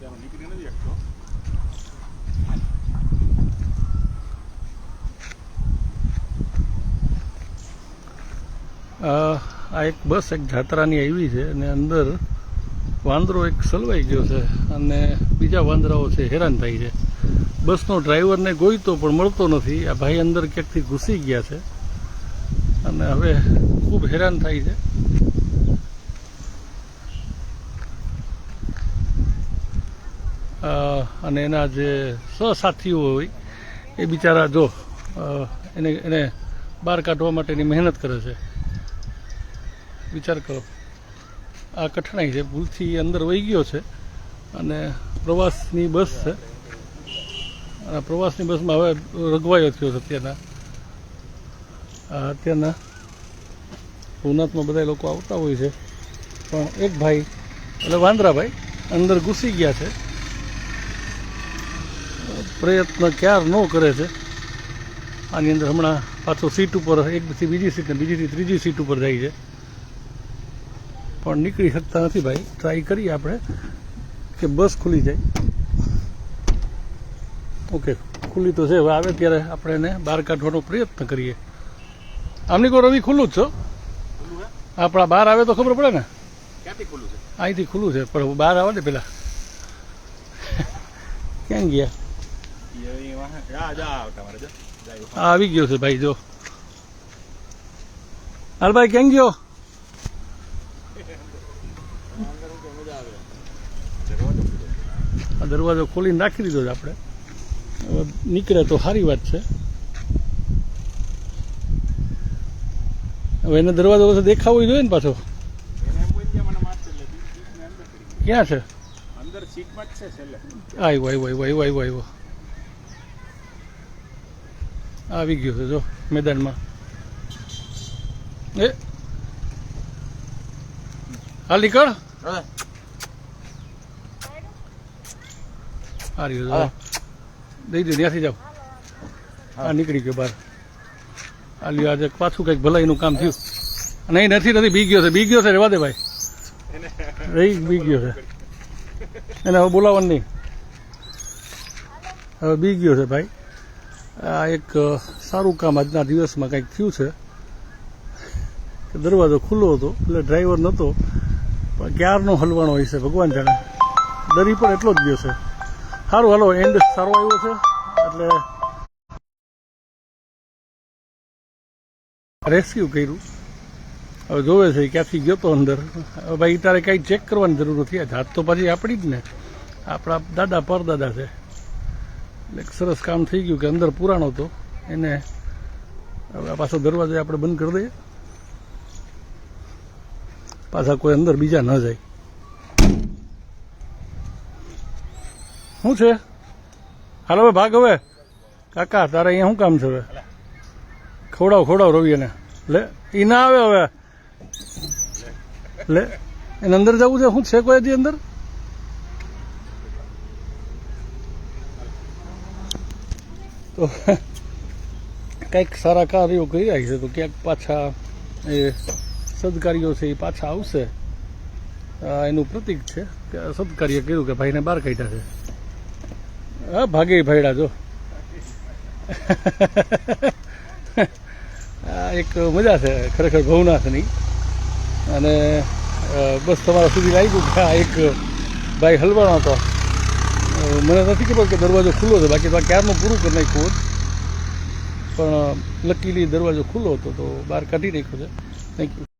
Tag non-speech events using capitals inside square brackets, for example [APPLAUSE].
આ એક બસ એક જાત્રાની આવી છે અને અંદર વાંદરો એક સલવાઈ ગયો છે અને બીજા વાંદરાઓ છે હેરાન થાય છે. બસનો ડ્રાઈવરને ગોઈતો પણ મળતો નથી. આ ભાઈ અંદર ક્યાંકથી ઘૂસી ગયા છે અને હવે ખૂબ હેરાન થાય છે. અને એના જે સહસાથીઓ હોય, એ બિચારા જો એને એને બહાર કાઢવા માટેની મહેનત કરે છે. વિચાર કરો. આ કઠણાઈ છે, ભૂલથી અંદર વહી ગયો છે અને પ્રવાસની બસ છે. અને પ્રવાસની બસમાં હવે રઘવાયો થયો છે અત્યારના. આ અત્યારના ભવનાથમાં બધા લોકો આવતા હોય છે. પણ એક ભાઈ, એટલે વાંદરાભાઈ, અંદર ઘૂસી ગયા છે. પ્રયત્ન ક્યાર ન કરે છે? આની અંદર હમણાં પાછો સીટ ઉપર એકથી બીજી સીટ ને બીજીથી ત્રીજી સીટ ઉપર જાય છે. પણ નીકળી શકતા નથી ભાઈ. ટ્રાય કરીએ આપણે કે બસ ખુલી જાય. ઓકે ખુલ્લી તો છે. હવે આવે ત્યારે આપણે એને બહાર કાઢવાનો પ્રયત્ન કરીએ. આમની કોઈ રવિ ખુલ્લું જ છો? આપણા બહાર આવે તો ખબર પડે ને? અહીંથી ખુલ્લું છે. પણ બહાર આવે ને પેલા? [LAUGHS] ક્યાં ગયા? આવી ગયો છે ભાઈ જો. હાલ ભાઈ કેમ ગયો? આ દરવાજો ખોલીને રાખી દીધો છે આપણે. હવે નીકળે તો સારી વાત છે. હવે એને દરવાજો પછી દેખાવો જોઈએ ને પાછો. ક્યાં છે? અંદર સીટમાં જ છે છેલ્લે. આવ્યો આવ્યો આવ્યો આવ્યો આવ્યો આવ્યો આવી ગયો છે જો મેદાનમાં. એ. હાલ નીકળ. આ રહ્યો દઈ દો ત્યાંથી જાઓ. આ નીકળી ગયો બહાર. આ લ્યો આજે પાછું કંઈક ભલાઈનું કામ થયું. નહીં નથી નથી બી ગયો છે બી ગયો છે રેવા દે ભાઈ. રહી બી ગયો છે. એને હવે બોલાવવાનું નહીં. હવે બી ગયો છે ભાઈ. આ એક સારું કામ આજના દિવસમાં કંઈક થયું છે. દરવાજો ખુલ્લો હતો, એટલે ડ્રાઈવર નહોતો પણ ક્યારનો હલવાનો હોય છે, ભગવાન જાણે. દરી પણ એટલો જ ગયો છે. સારું હાલો એન્ડ સારો આવ્યો છે, એટલે રેસ્ક્યુ કર્યું. હવે જોવે છે ક્યાંથી ગયો તો અંદર. હવે ભાઈ, તારે કાંઈ ચેક કરવાની જરૂર નથી. આ જાત તો પછી આપણી જ ને. આપણા દાદા પરદાદા છે. એટલે સરસ કામ થઈ ગયું કે અંદર પુરાણો હતો. એને હવે પાછો દરવાજો આપણે બંધ કરી દઈએ. પાછા કોઈ અંદર બીજા ન જાય. શું છે? હાલો હવે ભાગ હવે. કાકા, તારે અહીંયા શું કામ છે હવે? ખવડાવ ખવડાવ રવિ એને. લે એ ના આવે હવે. લે, એને અંદર જવું છે? શું છે કોઈ હજી અંદર? તો કંઈક સારા કાર્યો કરી રહ્યા છે તો ક્યાંક પાછા એ સદકાર્યો છે એ પાછા આવશે. એનું પ્રતીક છે કે સદકાર્ય કર્યું કે ભાઈને બહાર કાઢ્યા છે. હા, ભાગે ભાઈડા જો. [LAUGHS] એક મજા છે, ખરેખર ભવનાથની. અને બસ તમારા સુધી લાગ્યું કે આ એક ભાઈ હલવાનો હતો. મને નથી ખબર કે દરવાજો ખુલ્લો છે, બાકી તો ક્યારનું પૂરું કરી નાખ્યું હોત. પણ લકીલી દરવાજો ખુલ્લો હતો તો બહાર કાઢી નાખ્યો છે. Thank you